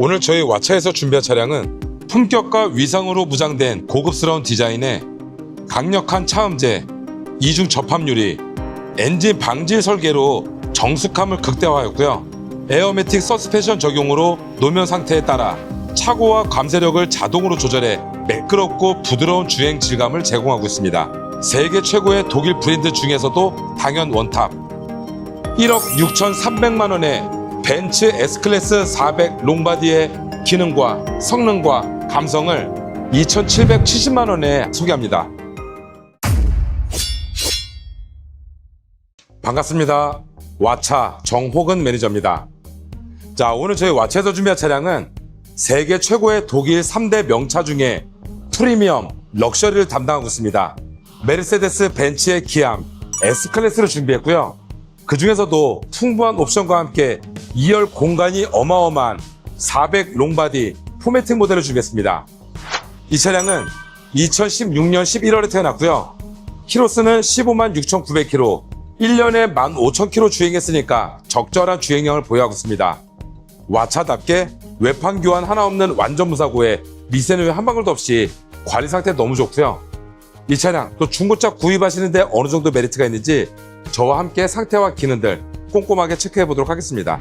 오늘 저희 와차에서 준비한 차량은 품격과 위상으로 무장된 고급스러운 디자인에 강력한 차음제, 이중 접합 유리, 엔진 방지 설계로 정숙함을 극대화하였고요. 에어매틱 서스펜션 적용으로 노면 상태에 따라 차고와 감쇄력을 자동으로 조절해 매끄럽고 부드러운 주행 질감을 제공하고 있습니다. 세계 최고의 독일 브랜드 중에서도 당연 원탑. 1억 6,300만 원의 벤츠 S클래스 400 롱바디의 기능과 성능과 감성을 2,770만 원에 소개합니다. 반갑습니다. 와차 정호근 매니저입니다. 자, 오늘 저희 와차에서 준비한 차량은 세계 최고의 독일 3대 명차 중에 프리미엄 럭셔리를 담당하고 있습니다. 메르세데스 벤츠의 기암 S클래스를 준비했고요. 그 중에서도 풍부한 옵션과 함께 2열 공간이 어마어마한 400 롱바디 포매팅 모델을 준비했습니다. 이 차량은 2016년 11월에 태어났고요. 키로수는 15만 6,900km, 1년에 15,000km 주행했으니까 적절한 주행량을 보유하고 있습니다. 와차답게 외판 교환 하나 없는 완전 무사고에 미세누유 한 방울도 없이 관리 상태 너무 좋고요. 이 차량 또 중고차 구입하시는데 어느 정도 메리트가 있는지 저와 함께 상태와 기능들 꼼꼼하게 체크해 보도록 하겠습니다.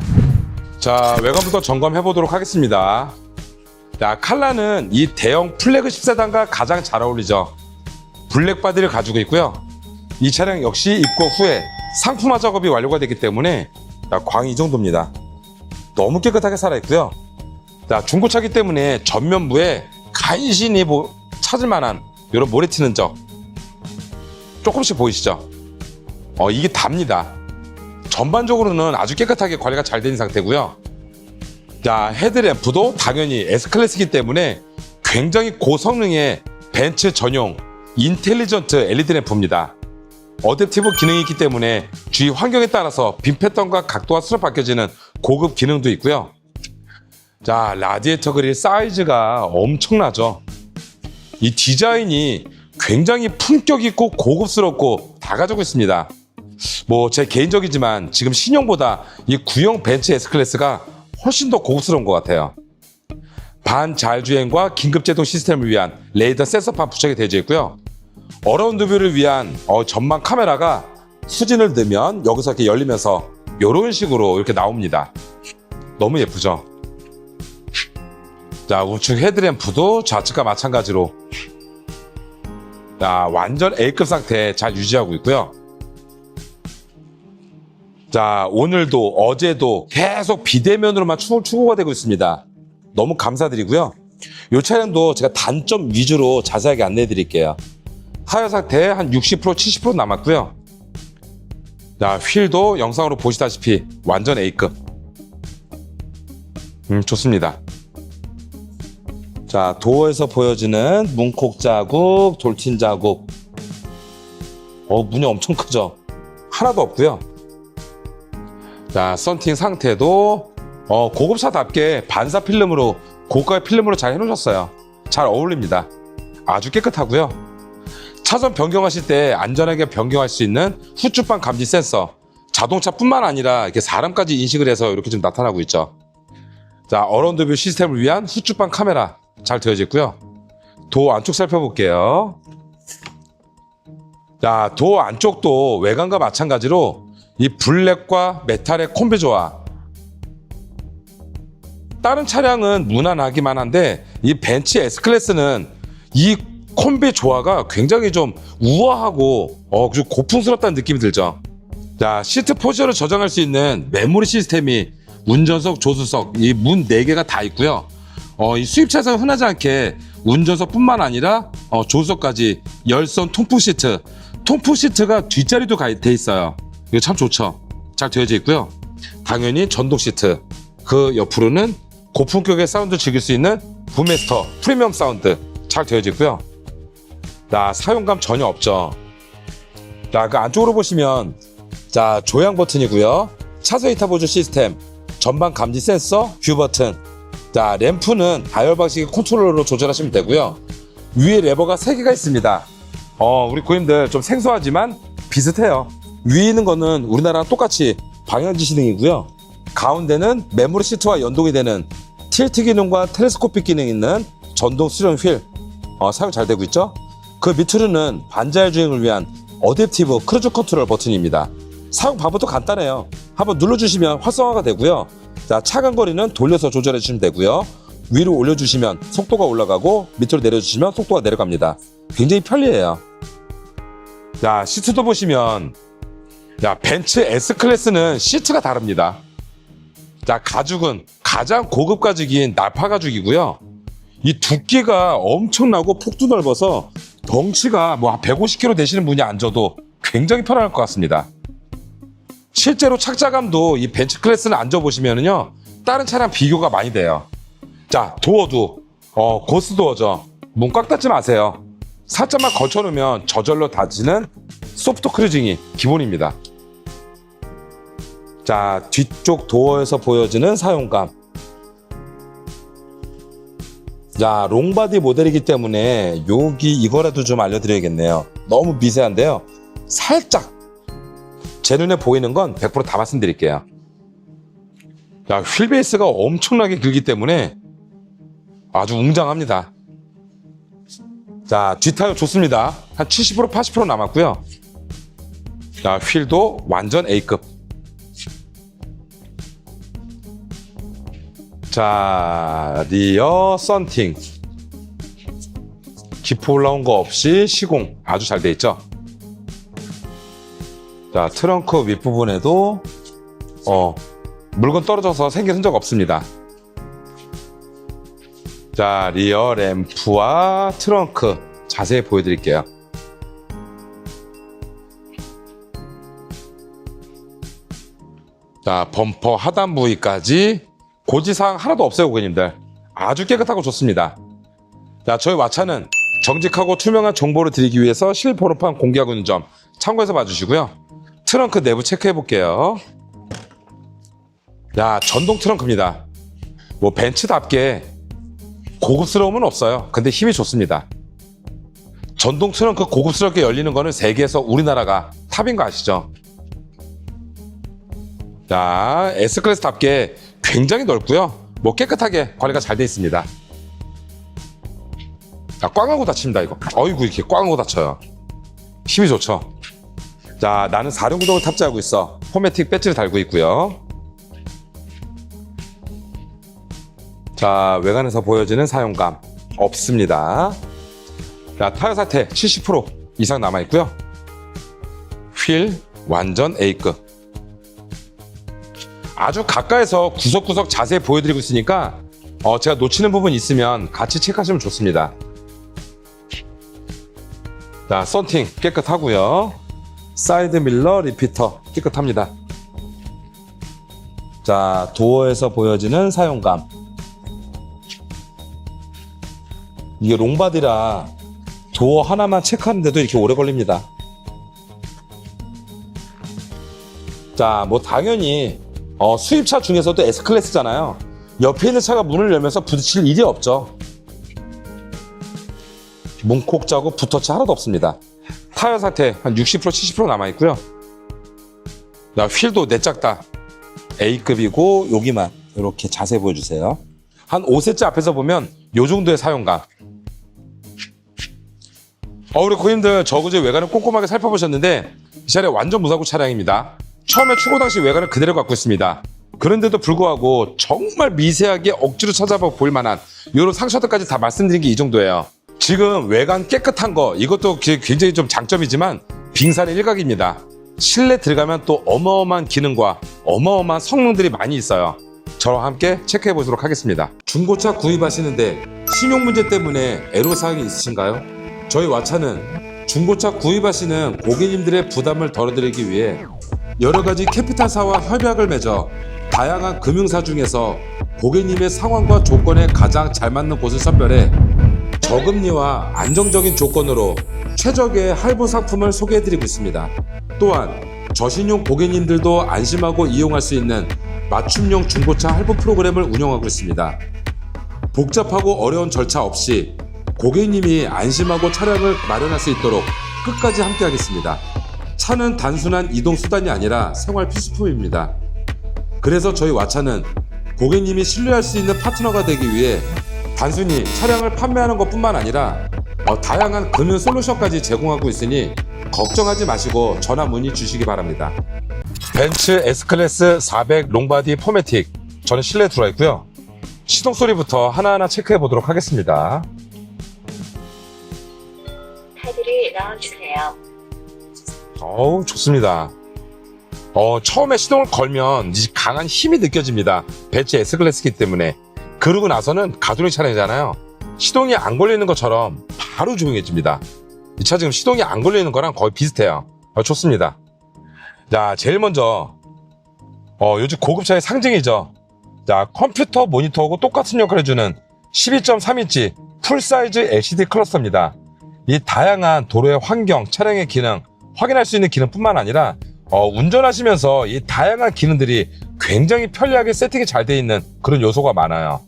자 외관부터 점검해 보도록 하겠습니다. 자 칼라는 이 대형 플래그십 세단과 가장 잘 어울리죠. 블랙 바디를 가지고 있고요. 이 차량 역시 입고 후에 상품화 작업이 완료가 됐기 때문에 자, 광이 이 정도입니다. 너무 깨끗하게 살아있고요. 자, 중고차기 때문에 전면부에 간신히 보- 찾을 만한 이런 모래 튀는 적 조금씩 보이시죠? 어, 이게 답니다. 전반적으로는 아주 깨끗하게 관리가 잘 된 상태고요. 자, 헤드램프도 당연히 S클래스이기 때문에 굉장히 고성능의 벤츠 전용 인텔리전트 LED 램프입니다. 어댑티브 기능이 있기 때문에 주위 환경에 따라서 빔 패턴과 각도가 스스로 바뀌어지는 고급 기능도 있고요. 자, 라디에이터 그릴 사이즈가 엄청나죠. 이 디자인이 굉장히 품격 있고 고급스럽고 다 가지고 있습니다. 뭐 제 개인적이지만 지금 신형보다 이 구형 벤츠 S클래스가 훨씬 더 고급스러운 것 같아요. 반잘주행과 긴급제동 시스템을 위한 레이더 센서판 부착이 되어 있고요. 어라운드 뷰를 위한 어, 전망 카메라가 수진을 넣으면 여기서 이렇게 열리면서 이런 식으로 이렇게 나옵니다. 너무 예쁘죠? 자, 우측 헤드램프도 좌측과 마찬가지로 자, 완전 A급 상태 잘 유지하고 있고요. 자, 오늘도 어제도 계속 비대면으로만 추, 추구가 되고 있습니다. 너무 감사드리고요. 이 차량도 제가 단점 위주로 자세하게 안내해 드릴게요. 하여 상태 한 60% 70% 남았고요. 자, 휠도 영상으로 보시다시피 완전 A급. 음, 좋습니다. 자, 도어에서 보여지는 문콕 자국, 돌진 자국. 어, 문이 엄청 크죠? 하나도 없고요. 자, 썬팅 상태도 어, 고급차답게 반사 필름으로 고가의 필름으로 잘 해놓으셨어요. 잘 어울립니다. 아주 깨끗하고요. 차선 변경하실 때 안전하게 변경할 수 있는 후추방 감지 센서. 자동차뿐만 아니라 이렇게 사람까지 인식을 해서 이렇게 좀 나타나고 있죠. 자, 어라운드 뷰 시스템을 위한 후추방 카메라 잘 되어져 있고요. 도어 안쪽 살펴볼게요. 자, 도어 안쪽도 외관과 마찬가지로 이 블랙과 메탈의 콤비 조화. 다른 차량은 무난하기만 한데 이 벤츠 S클래스는 이 콤비 조화가 굉장히 좀 우아하고 어, 좀 고풍스럽다는 느낌이 들죠. 자, 시트 포지션을 저장할 수 있는 메모리 시스템이 운전석, 조수석 이 문 4개가 다 있고요. 어, 이 수입차에서 흔하지 않게 운전석뿐만 아니라 어, 조수석까지 열선 통풍 시트. 통풍 시트가 뒷자리도 가- 돼 있어요. 이거 참 좋죠. 잘 되어져 있고요. 당연히 전동 시트. 그 옆으로는 고품격의 사운드 즐길 수 있는 부메스터 프리미엄 사운드 잘 되어져 있고요. 자, 사용감 전혀 없죠. 자, 그 안쪽으로 보시면 자, 조향 버튼이고요. 차선 이타 보조 시스템, 전방 감지 센서, 뷰 버튼. 자, 램프는 다이얼 방식의 컨트롤러로 조절하시면 되고요. 위에 레버가 3개가 있습니다. 어, 우리 고객님들 좀 생소하지만 비슷해요. 위에 있는 거는 우리나라랑 똑같이 방향 지 시등이고요. 가운데는 메모리 시트와 연동이 되는 틸트 기능과 텔레스코픽 기능 있는 전동 수령 휠 어, 사용 잘 되고 있죠? 그 밑으로는 반자율 주행을 위한 어댑티브 크루즈 컨트롤 버튼입니다. 사용 방법도 간단해요. 한번 눌러주시면 활성화가 되고요. 자, 차간 거리는 돌려서 조절해 주시면 되고요. 위로 올려주시면 속도가 올라가고 밑으로 내려주시면 속도가 내려갑니다. 굉장히 편리해요. 자, 시트도 보시면 자, 벤츠 S클래스는 시트가 다릅니다. 자, 가죽은 가장 고급 가죽인 나파 가죽이고요. 이 두께가 엄청나고 폭도 넓어서 덩치가 뭐 150kg 되시는 분이 앉아도 굉장히 편할 것 같습니다. 실제로 착자감도 이 벤츠 클래스는 앉아보시면은요, 다른 차량 비교가 많이 돼요. 자, 도어도, 어, 고스 도어죠. 문 꽉 닫지 마세요. 살짝만 걸쳐놓으면 저절로 닫히는 소프트 크루징이 기본입니다. 자, 뒤쪽 도어에서 보여지는 사용감. 자, 롱바디 모델이기 때문에 여기 이거라도 좀 알려드려야겠네요. 너무 미세한데요. 살짝 제 눈에 보이는 건 100%다 말씀드릴게요. 자, 휠베이스가 엄청나게 길기 때문에 아주 웅장합니다. 자, 뒷타이어 좋습니다. 한 70% 80% 남았고요. 자, 휠도 완전 A급. 자, 리어 썬팅. 기포 올라온 거 없이 시공 아주 잘 돼 있죠. 자, 트렁크 윗부분에도 어, 물건 떨어져서 생긴 흔적 없습니다. 자, 리어 램프와 트렁크 자세히 보여드릴게요. 자, 범퍼 하단 부위까지 고지사항 하나도 없어요, 고객님들. 아주 깨끗하고 좋습니다. 자, 저희 왓차는 정직하고 투명한 정보를 드리기 위해서 실번호판 공개하고 있는 점 참고해서 봐주시고요. 트렁크 내부 체크해 볼게요. 야, 전동 트렁크입니다. 뭐 벤츠답게 고급스러움은 없어요. 근데 힘이 좋습니다. 전동 트렁크 고급스럽게 열리는 거는 세계에서 우리나라가 탑인 거 아시죠? 자, S클래스답게 굉장히 넓고요. 뭐 깨끗하게 관리가 잘 돼 있습니다. 자, 꽝 하고 닫힙니다, 이거. 어이구, 이렇게 꽝 하고 닫혀요. 힘이 좋죠? 자, 나는 4륜 구동을 탑재하고 있어. 포매틱 배지를 달고 있고요. 자, 외관에서 보여지는 사용감 없습니다. 자, 타이어 사태 70% 이상 남아 있고요. 휠 완전 A급. 아주 가까이서 구석구석 자세히 보여드리고 있으니까 어, 제가 놓치는 부분 있으면 같이 체크하시면 좋습니다. 자, 썬팅 깨끗하고요. 사이드 밀러 리피터 깨끗합니다. 자, 도어에서 보여지는 사용감. 이게 롱바디라 도어 하나만 체크하는데도 이렇게 오래 걸립니다. 자, 뭐 당연히 어, 수입차 중에서도 S클래스잖아요. 옆에 있는 차가 문을 열면서 부딪힐 일이 없죠. 문콕 자국 붙어치 하나도 없습니다. 타이어 상태 한 60% 70% 남아 있고요. 나 휠도 내짝다 A급이고 여기만 이렇게 자세히 보여주세요. 한 5세째 앞에서 보면 요 정도의 사용감. 어, 우리 고객님들 저그제 외관을 꼼꼼하게 살펴보셨는데 이 차량 완전 무사고 차량입니다. 처음에 출고 당시 외관을 그대로 갖고 있습니다. 그런데도 불구하고 정말 미세하게 억지로 찾아봐 볼 만한 이런 상처들까지 다 말씀드린 게 이 정도예요. 지금 외관 깨끗한 거 이것도 기- 굉장히 좀 장점이지만 빙산의 일각입니다. 실내 들어가면 또 어마어마한 기능과 어마어마한 성능들이 많이 있어요. 저와 함께 체크해 보도록 하겠습니다. 중고차 구입하시는데 신용 문제 때문에 애로사항이 있으신가요? 저희 왓차는 중고차 구입하시는 고객님들의 부담을 덜어드리기 위해 여러 가지 캐피탈사와 협약을 맺어 다양한 금융사 중에서 고객님의 상황과 조건에 가장 잘 맞는 곳을 선별해 저금리와 안정적인 조건으로 최적의 할부 상품을 소개해드리고 있습니다. 또한 저신용 고객님들도 안심하고 이용할 수 있는 맞춤형 중고차 할부 프로그램을 운영하고 있습니다. 복잡하고 어려운 절차 없이 고객님이 안심하고 차량을 마련할 수 있도록 끝까지 함께하겠습니다. 차는 단순한 이동 수단이 아니라 생활 필수품입니다. 그래서 저희 왓차는 고객님이 신뢰할 수 있는 파트너가 되기 위해 단순히 차량을 판매하는 것 뿐만 아니라 어, 다양한 금융 솔루션까지 제공하고 있으니 걱정하지 마시고 전화 문의 주시기 바랍니다. 벤츠 S클래스 400 롱바디 포매틱 저는 실내에 들어와 있고요. 시동 소리부터 하나하나 체크해 보도록 하겠습니다. 카드를 넣어주세요. 어우 좋습니다. 어 처음에 시동을 걸면 이 강한 힘이 느껴집니다. 벤츠 S클래스기 때문에 그러고 나서는 가솔린 차량이잖아요. 시동이 안 걸리는 것처럼 바로 조용해집니다. 이 차 지금 시동이 안 걸리는 거랑 거의 비슷해요. 어, 좋습니다. 자 제일 먼저 어 요즘 고급차의 상징이죠. 자 컴퓨터 모니터하고 똑같은 역할을 해주는 12.3인치 풀사이즈 LCD 클러스터입니다. 이 다양한 도로의 환경, 차량의 기능 확인할 수 있는 기능뿐만 아니라 어, 운전하시면서 이 다양한 기능들이 굉장히 편리하게 세팅이 잘돼 있는 그런 요소가 많아요.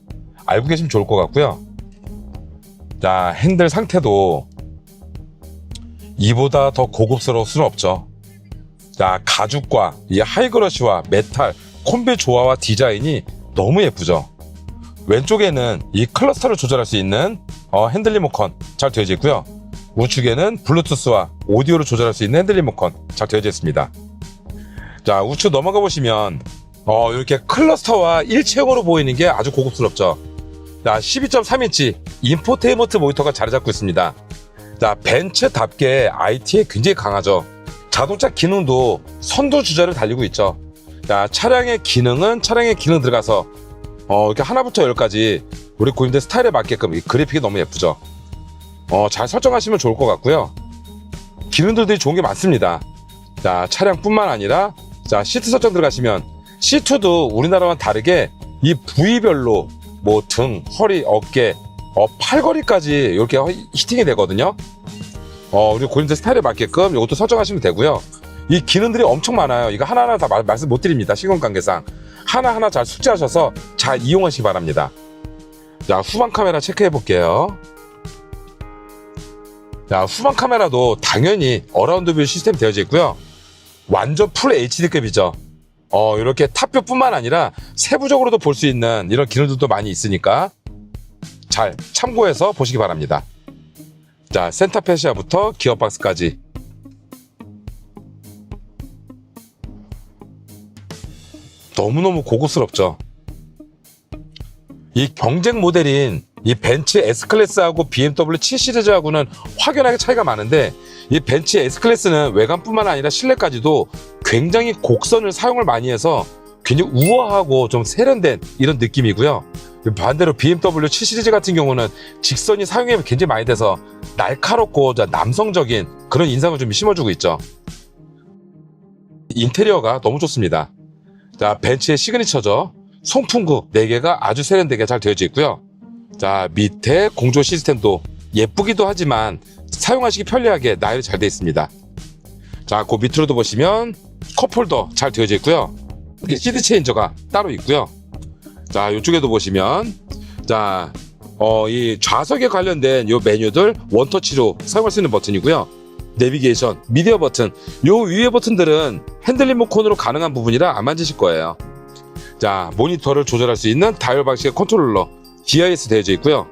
알고 계시면 좋을 것 같고요. 자, 핸들 상태도 이보다 더 고급스러울 수는 없죠. 자, 가죽과 이 하이그러시와 메탈, 콤비 조화와 디자인이 너무 예쁘죠. 왼쪽에는 이 클러스터를 조절할 수 있는 어, 핸들 리모컨 잘 되어져 있고요. 우측에는 블루투스와 오디오를 조절할 수 있는 핸들 리모컨 잘 되어져 있습니다. 자, 우측 넘어가 보시면 어, 이렇게 클러스터와 일체형으로 보이는 게 아주 고급스럽죠. 자, 12.3인치 인포테인먼트 모니터가 자리 잡고 있습니다. 자, 벤츠답게 IT에 굉장히 강하죠. 자동차 기능도 선두 주자를 달리고 있죠. 자, 차량의 기능은 차량의 기능 들어가서 어, 이렇게 하나부터 열까지 우리 고객님들 스타일에 맞게끔 이 그래픽이 너무 예쁘죠. 어, 잘 설정하시면 좋을 것 같고요. 기능들도 좋은 게 많습니다. 자, 차량뿐만 아니라 자, 시트 설정 들어가시면 시트도 우리나라와는 다르게 이 부위별로 뭐 등, 허리, 어깨, 어, 팔걸이까지 이렇게 허- 히팅이 되거든요. 어, 우리 고객님들 스타일에 맞게끔 이것도 설정하시면 되고요. 이 기능들이 엄청 많아요. 이거 하나하나 다 말- 말씀 못 드립니다. 시간 관계상. 하나하나 잘 숙지하셔서 잘 이용하시기 바랍니다. 자, 후방 카메라 체크해 볼게요. 자, 후방 카메라도 당연히 어라운드 뷰 시스템 되어져 있고요. 완전 풀 HD급이죠. 어, 이렇게 탑뷰뿐만 아니라 세부적으로도 볼 수 있는 이런 기능들도 많이 있으니까 잘 참고해서 보시기 바랍니다. 자, 센터 페시아부터 기어박스까지 너무너무 고급스럽죠. 이 경쟁 모델인 이 벤츠 S클래스하고 BMW 7 시리즈하고는 확연하게 차이가 많은데 이 벤츠 S클래스는 외관뿐만 아니라 실내까지도 굉장히 곡선을 사용을 많이 해서 굉장히 우아하고 좀 세련된 이런 느낌이고요. 반대로 BMW 7 시리즈 같은 경우는 직선이 사용이 굉장히 많이 돼서 날카롭고 자, 남성적인 그런 인상을 좀 심어주고 있죠. 인테리어가 너무 좋습니다. 자, 벤츠의 시그니처죠. 송풍구 4개가 아주 세련되게 잘 되어져 있고요. 자, 밑에 공조 시스템도 예쁘기도 하지만 사용하시기 편리하게 나열이 잘 되어 있습니다. 자, 그 밑으로도 보시면 컵홀더 잘 되어져 있고요. 이렇게 시드 체인저가 따로 있고요. 자, 이쪽에도 보시면 자, 어, 이 좌석에 관련된 요 메뉴들 원터치로 사용할 수 있는 버튼이고요. 내비게이션, 미디어 버튼, 요 위에 버튼들은 핸들 리모컨으로 가능한 부분이라 안 만지실 거예요. 자, 모니터를 조절할 수 있는 다이얼 방식의 컨트롤러 GIS 되어져 있고요.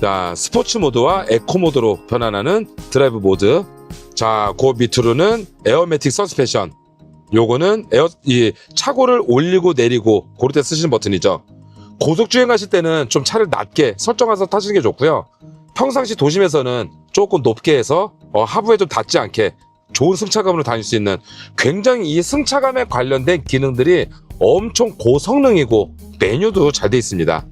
자, 스포츠 모드와 에코 모드로 변환하는 드라이브 모드. 자, 그 밑으로는 에어매틱 서스펜션. 요거는 에어 이 차고를 올리고 내리고 고를 때 쓰시는 버튼이죠. 고속 주행 하실 때는 좀 차를 낮게 설정해서 타시는 게 좋고요. 평상시 도심에서는 조금 높게 해서 어, 하부에 좀 닿지 않게 좋은 승차감으로 다닐 수 있는 굉장히 이 승차감에 관련된 기능들이 엄청 고성능이고 메뉴도 잘 돼 있습니다.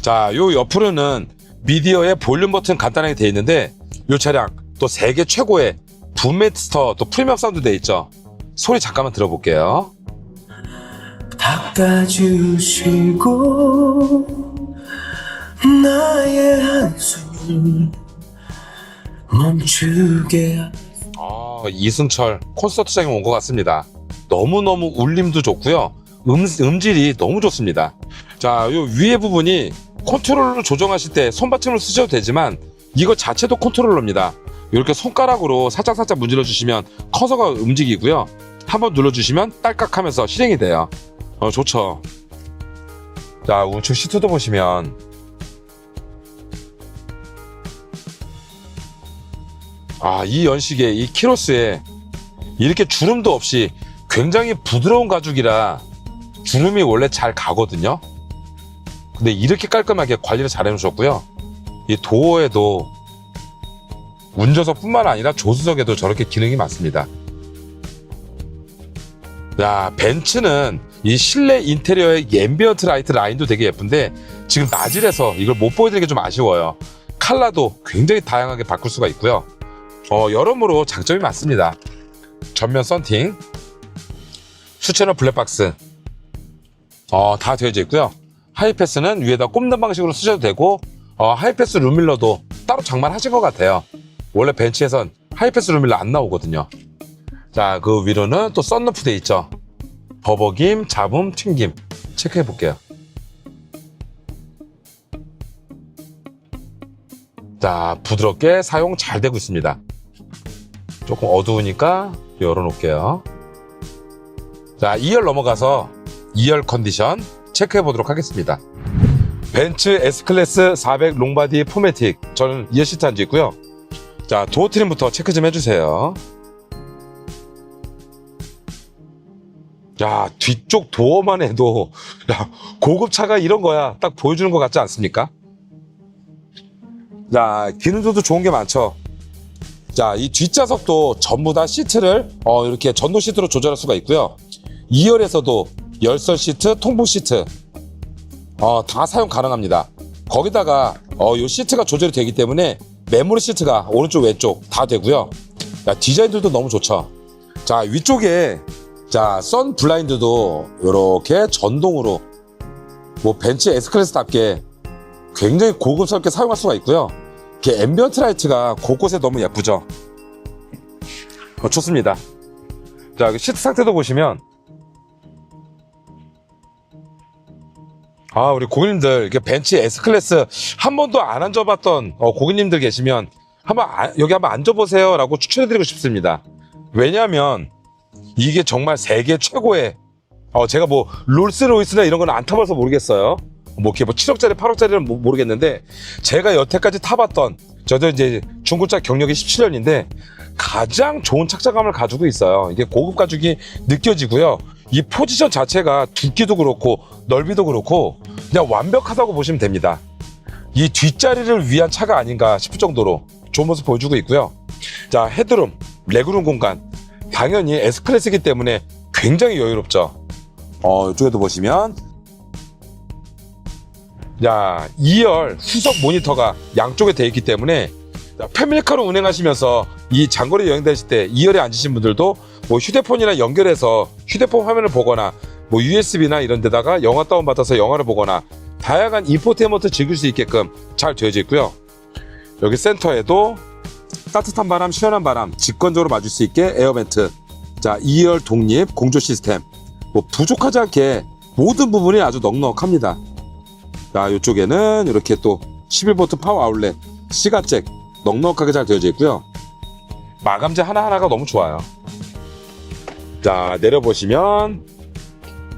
자, 요 옆으로는 미디어의 볼륨 버튼 간단하게 되어 있는데 요 차량 또 세계 최고의 붐메스터 또 프리미엄 사운드 돼 있죠. 소리 잠깐만 들어볼게요. 닦아주시고 나의 한숨 멈추게 아, 이승철 콘서트장에 온 것 같습니다. 너무너무 울림도 좋고요. 음, 음질이 너무 좋습니다. 자, 요 위에 부분이 컨트롤러 조정하실 때 손받침을 쓰셔도 되지만 이거 자체도 컨트롤러입니다. 이렇게 손가락으로 살짝살짝 문질러 주시면 커서가 움직이고요. 한번 눌러주시면 딸깍 하면서 실행이 돼요. 어, 좋죠. 자, 우측 시트도 보시면 아, 이 연식에 이 키로스에 이렇게 주름도 없이 굉장히 부드러운 가죽이라 주름이 원래 잘 가거든요. 근데 이렇게 깔끔하게 관리를 잘 해놓으셨고요. 이 도어에도 운전석뿐만 아니라 조수석에도 저렇게 기능이 많습니다. 야, 벤츠는 이 실내 인테리어의 앰비언트 라이트 라인도 되게 예쁜데 지금 낮이라서 이걸 못 보여드리는 게 좀 아쉬워요. 칼라도 굉장히 다양하게 바꿀 수가 있고요. 어, 여러모로 장점이 많습니다. 전면 썬팅, 수채너 블랙박스, 어, 다 되어져 있고요. 하이패스는 위에다 꼽는 방식으로 쓰셔도 되고, 어, 하이패스 룸밀러도 따로 장만하신 것 같아요. 원래 벤츠에선 하이패스 룸밀러 안 나오거든요. 자, 그 위로는 또 썬루프 돼 있죠. 버벅임, 잡음, 튕김. 체크해 볼게요. 자, 부드럽게 사용 잘 되고 있습니다. 조금 어두우니까 열어놓을게요. 자, 2열 넘어가서 2열 컨디션 체크해 보도록 하겠습니다. 벤츠 S클래스 400 롱바디 포매틱. 저는 2열 시트 앉아 있고요. 자, 도어 트림부터 체크 좀 해주세요. 야, 뒤쪽 도어만 해도, 야, 고급차가 이런 거야. 딱 보여주는 것 같지 않습니까? 자, 기능들도 좋은 게 많죠. 자, 이 뒷좌석도 전부 다 시트를, 어, 이렇게 전동 시트로 조절할 수가 있고요. 2열에서도 열선 시트, 통풍 시트, 어, 다 사용 가능합니다. 거기다가, 어, 요 시트가 조절이 되기 때문에 메모리 시트가 오른쪽, 왼쪽 다 되고요. 자, 디자인들도 너무 좋죠. 자, 위쪽에 자, 선 블라인드도 이렇게 전동으로 뭐 벤츠 S클래스답게 굉장히 고급스럽게 사용할 수가 있고요. 이렇게 앰비언트 라이트가 곳곳에 너무 예쁘죠. 어, 좋습니다. 자, 시트 상태도 보시면 아, 우리 고객님들 벤츠 S클래스 한 번도 안 앉아봤던 어, 고객님들 계시면 한번 아- 여기 한번 앉아보세요 라고 추천해드리고 싶습니다. 왜냐하면 이게 정말 세계 최고의 어 제가 뭐 롤스로이스나 이런 건 안 타봐서 모르겠어요. 뭐 이렇게 뭐 7억짜리 8억짜리는 모르겠는데 제가 여태까지 타봤던 저도 이제 중고차 경력이 17년인데 가장 좋은 착자감을 가지고 있어요. 이게 고급 가죽이 느껴지고요. 이 포지션 자체가 두께도 그렇고 넓이도 그렇고 그냥 완벽하다고 보시면 됩니다. 이 뒷자리를 위한 차가 아닌가 싶을 정도로 좋은 모습 보여주고 있고요. 자 헤드룸, 레그룸 공간 당연히 S클래스이기 때문에 굉장히 여유롭죠. 어, 이쪽에도 보시면 야, 2열 후석 모니터가 양쪽에 되어 있기 때문에 자, 패밀리카로 운행하시면서 이 장거리 여행 다니실 때 2열에 앉으신 분들도 뭐 휴대폰이랑 연결해서 휴대폰 화면을 보거나 뭐 USB나 이런 데다가 영화 다운받아서 영화를 보거나 다양한 인포테인먼트 즐길 수 있게끔 잘 되어져 있고요. 여기 센터에도 따뜻한 바람, 시원한 바람 직관적으로 맞을 수 있게 에어벤트. 자, 2열 독립 공조 시스템. 뭐 부족하지 않게 모든 부분이 아주 넉넉합니다. 자, 이쪽에는 이렇게 또 11V 파워 아울렛 시가잭 넉넉하게 잘 되어져 있고요. 마감재 하나하나가 너무 좋아요. 자, 내려보시면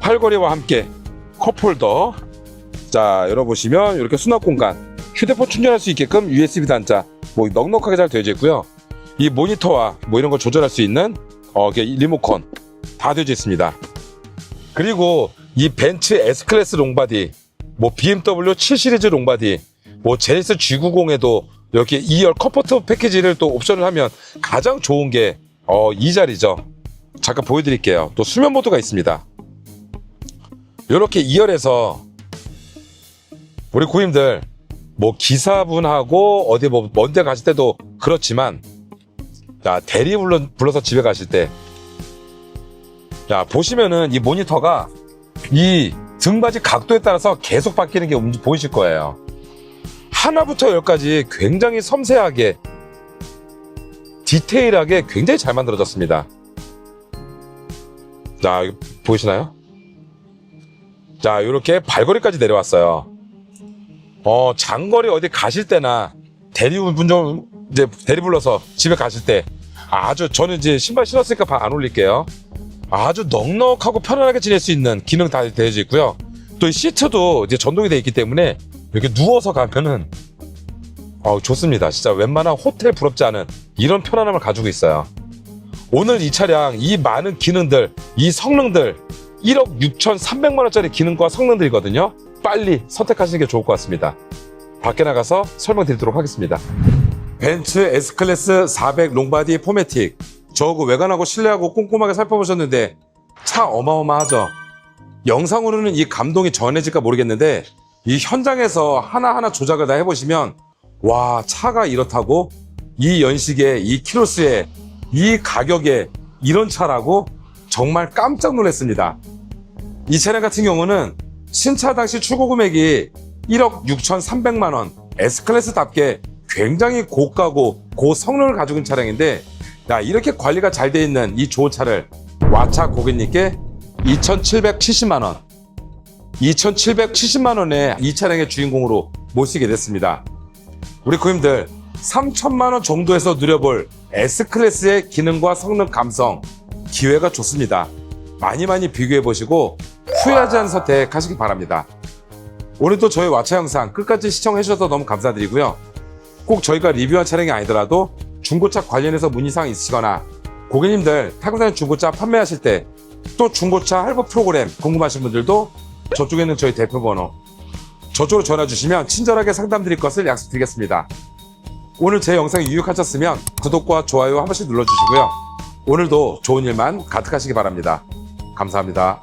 팔걸이와 함께 컵홀더. 자, 열어보시면 이렇게 수납 공간. 휴대폰 충전할 수 있게끔 USB 단자. 뭐 넉넉하게 잘 되어져 있고요. 이 모니터와 뭐 이런 걸 조절할 수 있는 어, 리모컨 다 되어져 있습니다. 그리고 이 벤츠 S클래스 롱바디, 뭐 BMW 7 시리즈 롱바디, 뭐 제네시스 G90에도 이렇게 2열 컴포트 패키지를 또 옵션을 하면 가장 좋은 게 어, 이 자리죠. 잠깐 보여드릴게요. 또 수면 모드가 있습니다. 이렇게 2열에서 우리 고객님들 뭐 기사분하고 어디 뭐 먼데 가실 때도 그렇지만 자 대리 불러, 불러서 집에 가실 때 자, 보시면은 이 모니터가 이 등받이 각도에 따라서 계속 바뀌는 게 보이실 거예요. 하나부터 열까지 굉장히 섬세하게 디테일하게 굉장히 잘 만들어졌습니다. 자, 보이시나요? 자, 이렇게 발걸이까지 내려왔어요. 어, 장거리 어디 가실 때나 대리분 좀 이제 대리 불러서 집에 가실 때 아주 저는 이제 신발 신었으니까 바- 안 올릴게요. 아주 넉넉하고 편안하게 지낼 수 있는 기능 다 되어져 있고요. 또 이 시트도 이제 전동이 되어 있기 때문에 이렇게 누워서 가면은 어, 좋습니다. 진짜 웬만한 호텔 부럽지 않은 이런 편안함을 가지고 있어요. 오늘 이 차량 이 많은 기능들, 이 성능들 1억 6,300만 원짜리 기능과 성능들이거든요. 빨리 선택하시는 게 좋을 것 같습니다. 밖에 나가서 설명드리도록 하겠습니다. 벤츠 S클래스 400 롱바디 포매틱. 저그 외관하고 실내하고 꼼꼼하게 살펴보셨는데 차 어마어마하죠. 영상으로는 이 감동이 전해질까 모르겠는데 이 현장에서 하나하나 조작을 다 해보시면 와 차가 이렇다고 이 연식에 이 키로수에 이 가격에 이런 차라고 정말 깜짝 놀랐습니다. 이 차량 같은 경우는 신차 당시 출고 금액이 1억 6,300만 원 S클래스답게 굉장히 고가고 고성능을 가지고 있는 차량인데 야, 이렇게 관리가 잘 돼 있는 이 좋은 차를 와차 고객님께 2,770만 원 2,770만 원에 이 차량의 주인공으로 모시게 됐습니다. 우리 고객님들 3천만 원 정도에서 누려볼 S클래스의 기능과 성능 감성 기회가 좋습니다. 많이 많이 비교해 보시고 후회하지 않은 선택 하시기 바랍니다. 오늘도 저희 와차 영상 끝까지 시청해 주셔서 너무 감사드리고요. 꼭 저희가 리뷰한 차량이 아니더라도 중고차 관련해서 문의사항 있으시거나 고객님들 타고다니는 중고차 판매하실 때 또 중고차 할부 프로그램 궁금하신 분들도 저쪽에 있는 저희 대표 번호 저쪽으로 전화 주시면 친절하게 상담 드릴 것을 약속드리겠습니다. 오늘 제 영상이 유익하셨으면 구독과 좋아요 한 번씩 눌러주시고요. 오늘도 좋은 일만 가득하시기 바랍니다. 감사합니다.